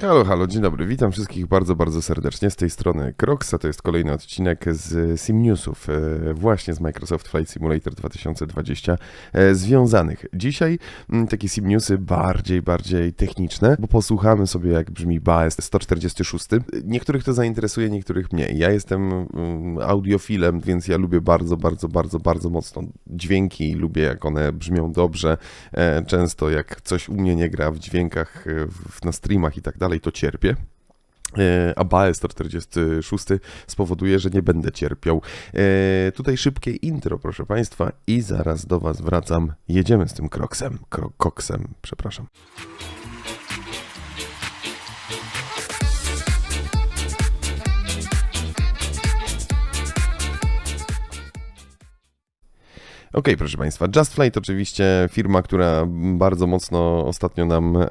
Halo, halo, dzień dobry. Witam wszystkich bardzo, bardzo serdecznie. Z tej strony Croxa, to jest kolejny odcinek z Sim Newsów, e, właśnie z Microsoft Flight Simulator 2020 e, związanych. Dzisiaj mm, takie Sim Newsy bardziej, bardziej techniczne, bo posłuchamy sobie jak brzmi BAS 146. Niektórych to zainteresuje, niektórych mniej. Ja jestem mm, audiofilem, więc ja lubię bardzo, bardzo, bardzo, bardzo mocno dźwięki, lubię jak one brzmią dobrze. E, Często jak coś u mnie nie gra w dźwiękach, na streamach i tak dalej, to cierpię. E, A BAE 146 spowoduje, że nie będę cierpiał. E, tutaj szybkie intro, proszę Państwa, i zaraz do Was wracam. Jedziemy z tym kroksem, kro, koksem, przepraszam. Okej, proszę Państwa, Just Flight oczywiście firma, która bardzo mocno ostatnio nam e,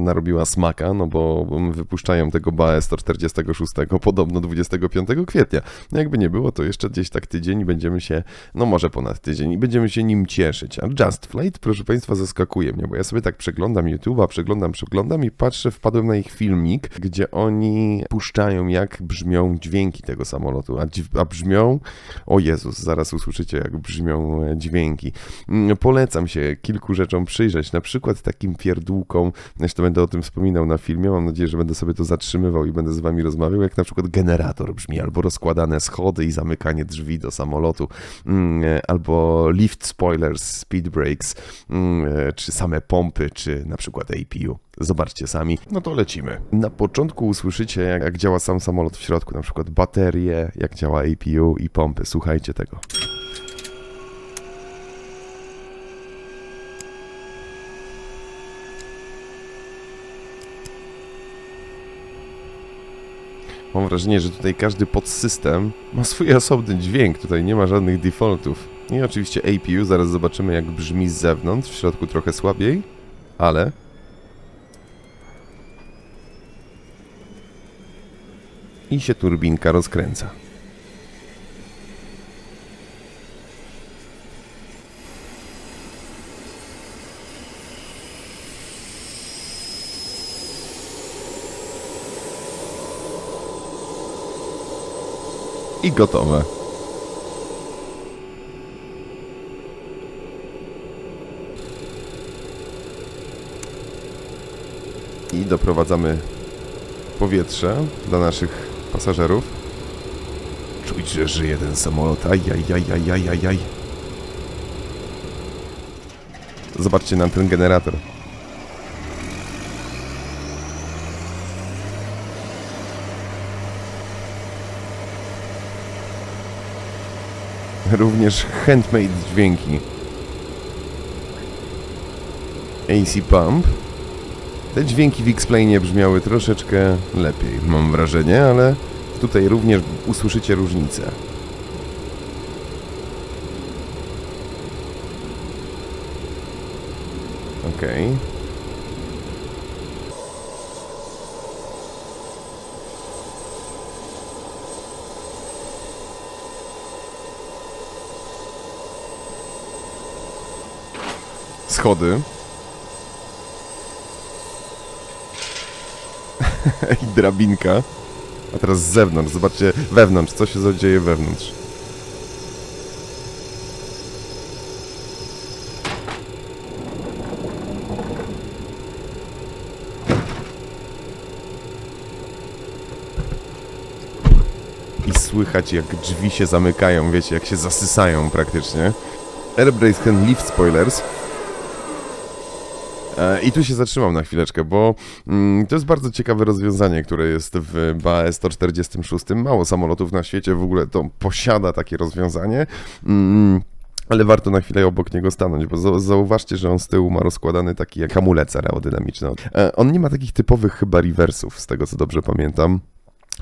narobiła smaka, no bo wypuszczają tego BAE 146 podobno 25 kwietnia. No jakby nie było, to jeszcze gdzieś tak tydzień będziemy się, no może ponad tydzień i będziemy się nim cieszyć. A Just Flight, proszę Państwa, zaskakuje mnie, bo ja sobie tak przeglądam YouTube'a, przeglądam, przeglądam i patrzę, wpadłem na ich filmik, gdzie oni puszczają, jak brzmią dźwięki tego samolotu, a, a brzmią, o Jezus, zaraz usłyszycie, jak brzmią e, dźwięki. Mm, Polecam się kilku rzeczom przyjrzeć, na przykład takim pierdółkom, zresztą będę o tym wspominał na filmie, mam nadzieję, że będę sobie to zatrzymywał i będę z wami rozmawiał, jak na przykład generator brzmi, albo rozkładane schody i zamykanie drzwi do samolotu, mm, albo lift spoilers, speed brakes, mm, czy same pompy, czy na przykład APU. Zobaczcie sami. No to lecimy. Na początku usłyszycie, jak, jak działa sam samolot w środku, na przykład baterie, jak działa APU i pompy. Słuchajcie tego. Mam wrażenie, że tutaj każdy podsystem ma swój osobny dźwięk, tutaj nie ma żadnych defaultów. I oczywiście APU, zaraz zobaczymy jak brzmi z zewnątrz, w środku trochę słabiej, ale... I się turbinka rozkręca. I gotowe. I doprowadzamy powietrze dla naszych pasażerów. Czuć, że żyje ten samolot. Aj, aj, aj, aj, aj, aj, aj. Zobaczcie na ten generator. Również handmade dźwięki. AC Pump. Te dźwięki w X-Plane brzmiały troszeczkę lepiej, mam wrażenie, ale tutaj również usłyszycie różnicę. Okej. Schody. I drabinka. A teraz z zewnątrz, zobaczcie wewnątrz, co się dzieje wewnątrz. I słychać jak drzwi się zamykają, wiecie, jak się zasysają praktycznie. Airbrake and Lift Spoilers. E, I tu się zatrzymam na chwileczkę, bo mm, to jest bardzo ciekawe rozwiązanie, które jest w BAE 146. Mało samolotów na świecie w ogóle to posiada takie rozwiązanie. Mm, ale warto na chwilę obok niego stanąć, bo za- zauważcie, że on z tyłu ma rozkładany taki jak hamulec aerodynamiczny. E, On nie ma takich typowych chyba rewersów, z tego co dobrze pamiętam.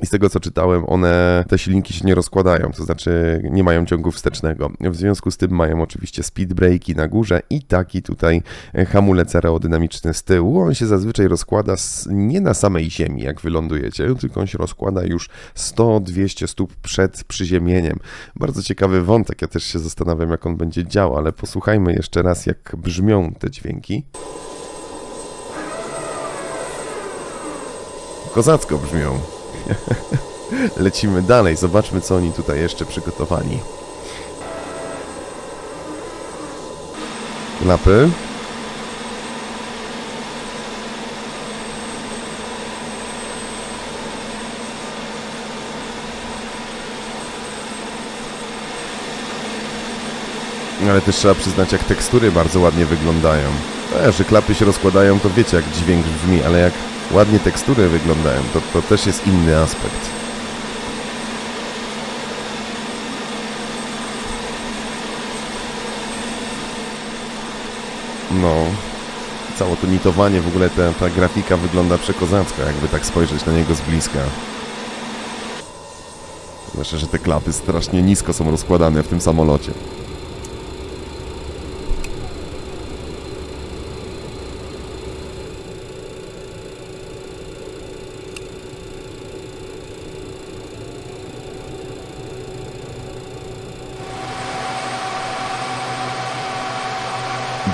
I z tego co czytałem, one, te silniki się nie rozkładają, to znaczy nie mają ciągu wstecznego. W związku z tym mają oczywiście speed breaki na górze i taki tutaj e, hamulec aerodynamiczny z tyłu. On się zazwyczaj rozkłada nie na samej ziemi, jak wylądujecie, tylko on się rozkłada już 100-200 stóp przed przyziemieniem. Bardzo ciekawy wątek, ja też się zastanawiam, jak on będzie działał, ale posłuchajmy jeszcze raz, jak brzmią te dźwięki. Kozacko brzmią. Lecimy dalej, zobaczmy co oni tutaj jeszcze przygotowali. Lapy. Ale też trzeba przyznać, jak tekstury bardzo ładnie wyglądają. E, że klapy się rozkładają, to wiecie, jak dźwięk brzmi, ale jak ładnie tekstury wyglądają, to, to też jest inny aspekt. No, całe to nitowanie, w ogóle ta, ta grafika wygląda przekozacko, jakby tak spojrzeć na niego z bliska. Zwłaszcza, że te klapy strasznie nisko są rozkładane w tym samolocie.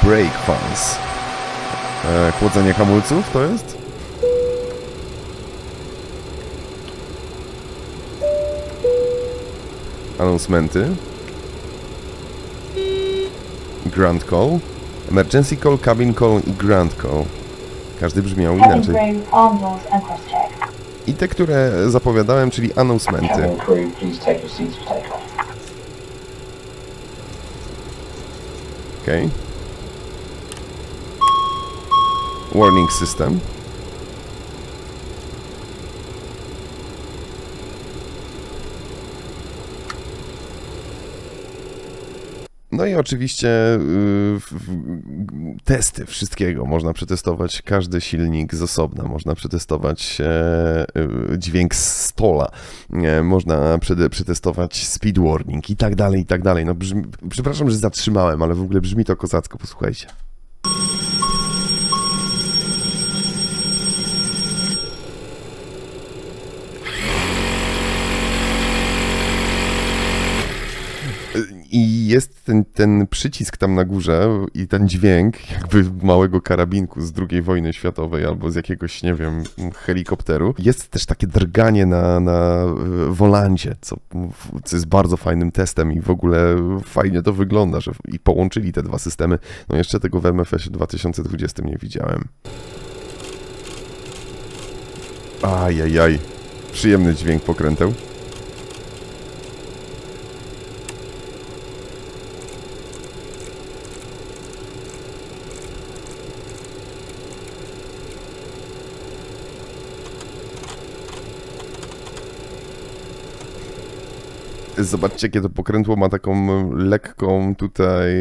Brake fans. E, chłodzenie hamulców to jest? Announcementy. Grand call. Emergency call, cabin call i grand call. Każdy brzmiał inaczej. I te, które zapowiadałem, czyli announcementy. Takeoff. Okay. Warning system. No i oczywiście y, testy wszystkiego. Można przetestować każdy silnik z osobna. Można przetestować e, y, dźwięk stola. E, Można przetestować speed warning i tak dalej, i tak dalej. No brzmi, przepraszam, że zatrzymałem, ale w ogóle brzmi to kozacko. Posłuchajcie. I jest ten, ten przycisk tam na górze i ten dźwięk jakby małego karabinku z II wojny światowej albo z jakiegoś, nie wiem, helikopteru. Jest też takie drganie na, na e, wolancie, co, co jest bardzo fajnym testem i w ogóle fajnie to wygląda, że i połączyli te dwa systemy. No jeszcze tego w MFS 2020 nie widziałem. Ajajaj. Przyjemny dźwięk pokręteł. Zobaczcie, jakie to pokrętło ma taką lekką tutaj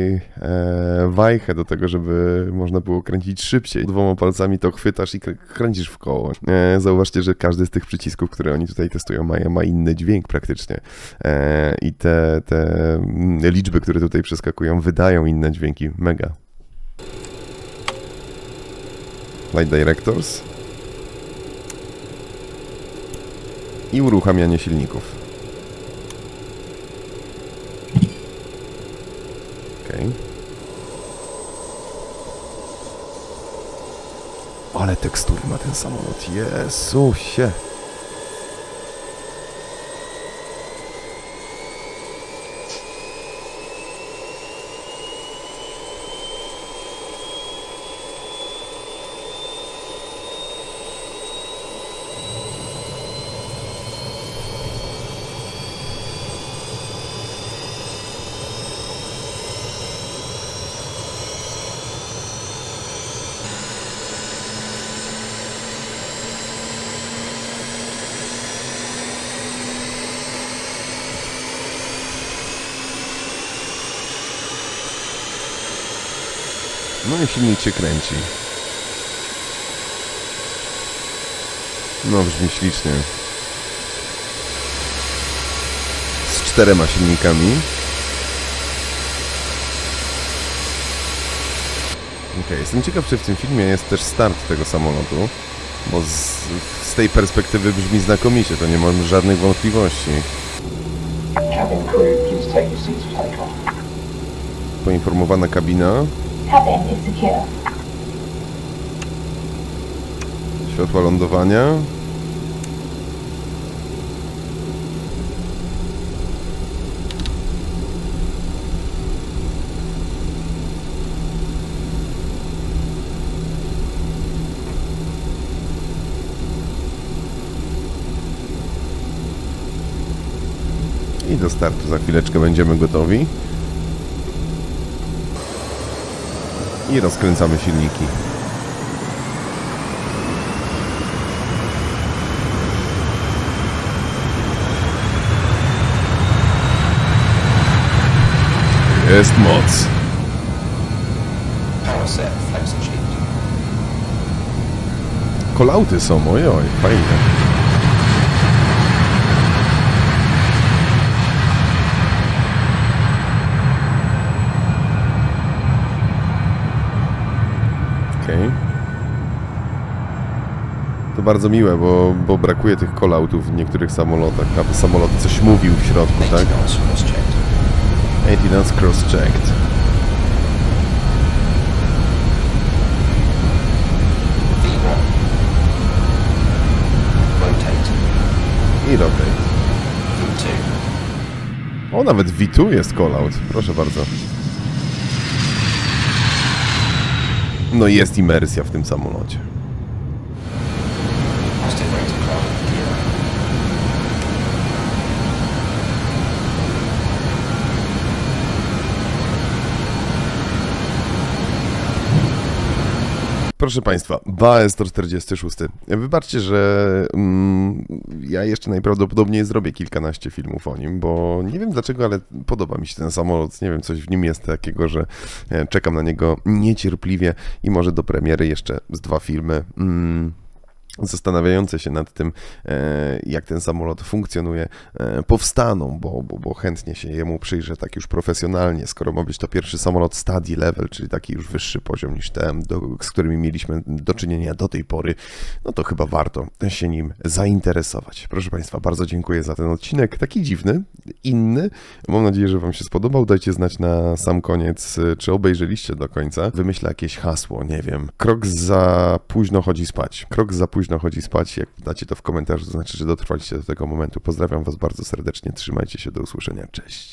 e, wajchę do tego, żeby można było kręcić szybciej. Dwoma palcami to chwytasz i krę- kręcisz w koło. E, zauważcie, że każdy z tych przycisków, które oni tutaj testują, ma, ma inny dźwięk praktycznie. E, I te, te mm, liczby, które tutaj przeskakują, wydają inne dźwięki. Mega. Light Directors. I uruchamianie silników. Okej. Ale tekstury ma ten samolot. Jezusie. No i silnik się kręci. No brzmi ślicznie. Z czterema silnikami. Okej, jestem ciekaw, czy w tym filmie jest też start tego samolotu, bo z, z tej perspektywy brzmi znakomicie, to nie mam żadnych wątpliwości. Poinformowana kabina, Tap end is secure. Światła lądowania. I do startu za chwileczkę będziemy gotowi. I rozkręcamy silniki. Jest moc. Kolauty są, ojoj, fajnie. Okej. To bardzo miłe, bo, bo brakuje tych kolautów w niektórych samolotach, aby samolot coś mówił w środku, 80 tak? knots cross-checked. 80 knots cross-checked. V1. Rotate. I rotate. V2. O, nawet V2 jest callout. Proszę bardzo. No i jest imersja w tym samolocie. Proszę Państwa, BAE 146. Wybaczcie, że mm, ja jeszcze najprawdopodobniej zrobię kilkanaście filmów o nim, bo nie wiem dlaczego, ale podoba mi się ten samolot. Nie wiem, coś w nim jest takiego, że e, czekam na niego niecierpliwie i może do premiery jeszcze z dwa filmy. Mm, zastanawiające się nad tym, e, jak ten samolot funkcjonuje, e, powstaną, bo, bo, bo chętnie się jemu przyjrzę tak już profesjonalnie, skoro ma być to pierwszy samolot study level, czyli taki już wyższy poziom niż te, do, z którymi mieliśmy do czynienia do tej pory, no to chyba warto się nim zainteresować. Proszę Państwa, bardzo dziękuję za ten odcinek, taki dziwny, inny. Mam nadzieję, że Wam się spodobał. Dajcie znać na sam koniec, czy obejrzeliście do końca. Wymyślę jakieś hasło, nie wiem. Krok za późno chodzi spać. Krok za późno chodzi spać. Jak dacie to w komentarzu, to znaczy, że dotrwaliście do tego momentu. Pozdrawiam Was bardzo serdecznie. Trzymajcie się. Do usłyszenia. Cześć.